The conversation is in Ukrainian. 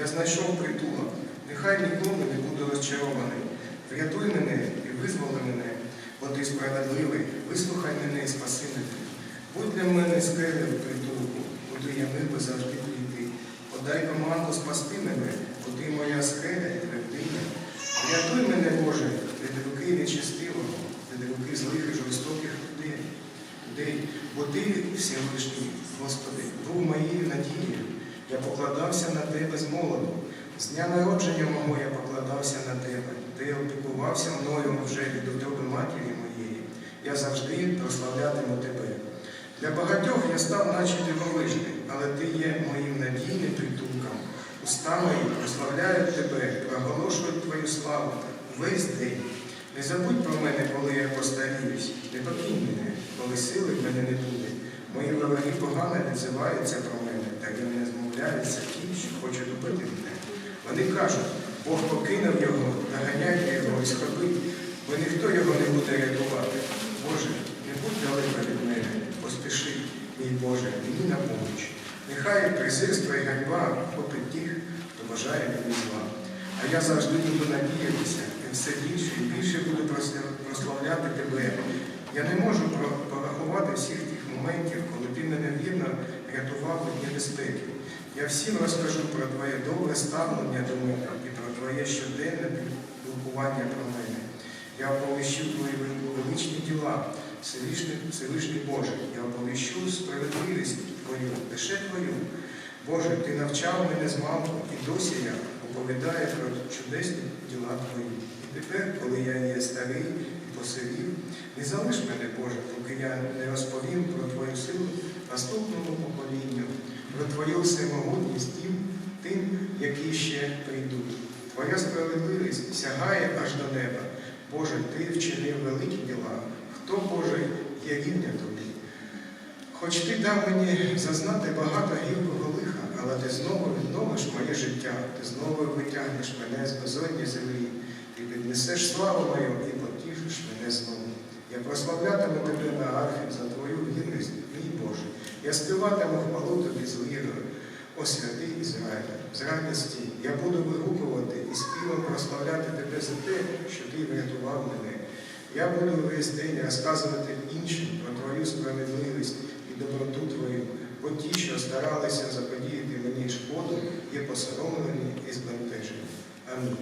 Я знайшов притулок, нехай ніколи не буду розчарований. Врятуй мене і визволи мене, бо ти справедливий, вислухай мене і спаси мене. Будь для мене скелею притулку, куди я мив би завжди прийти. Подай команду спасти мене, бо ти моя скеля і твердиня. Врятуй мене, Боже, від руки нечистивого, від руки злих і жорстоких людей. людей. Бо ти Всевишній, Господи, був моєю надією. Я покладався на тебе з. З дня народження мого я покладався на тебе. Ти опікувався мною вже від утроби матері моєї. Я завжди прославлятиму тебе. Для багатьох я став, наче дивовижний, але ти є моїм надійним притулком. Уста мої прославляють тебе, проголошують твою славу весь день. Не забудь про мене, коли я постаріюсь, не покинь мене, коли сили в мене не буде. Мої вороги погано відзиваються про мене, так і не змовляються ті, що хочуть убити мене. Вони кажуть, Бог покинув його, наганяйте його і схопить, бо ніхто його не буде рятувати. Боже, не будь далеко від мене, поспіши, мій Боже, мені на поміч. Нехай презирство і ганьба хопить тих, хто бажає мені зла. А я завжди буду надіятися, і все більше і більше буду прославляти тебе. Я не можу про- порахувати всіх тих моментів, коли ти мене вірно рятував від небезпеки. Я всім розкажу про твоє добре ставлення до мене і про твоє щоденне спілкування про мене. Я оповіщу твої величні діла, Всевишній, Боже, я оповіщу справедливість Твою, лише Твою. Боже, Ти навчав мене з малку, і досі я оповідаю про чудесні діла Твої. І тепер, коли я є старий і посивів, не залиш мене, Боже, поки я не розповім про Твою силу наступному поколінню, Твою всемогутність тим, тим, які ще прийдуть. Твоя справедливість сягає аж до неба. Боже, Ти вчинив великі діла. Хто, Боже, є рівня тобі? Хоч ти дав мені зазнати багато гіркого лиха, але ти знову відновиш моє життя, ти знову витягнеш мене з безодні землі, і піднесеш славу мою і потішиш мене знову. Я прославлятиму тебе на арфі за твою вірність, мій Боже. Я співатиму хвалу тобі з лірою, о святий Ізраїль, з радості я буду вигукувати і співом прославляти тебе за те, що ти врятував мене. Я буду весь день розказувати іншим про твою справедливість і доброту твою, бо ті, що старалися заподіяти мені шкоду, є посоромлені і збентежені. Амінь.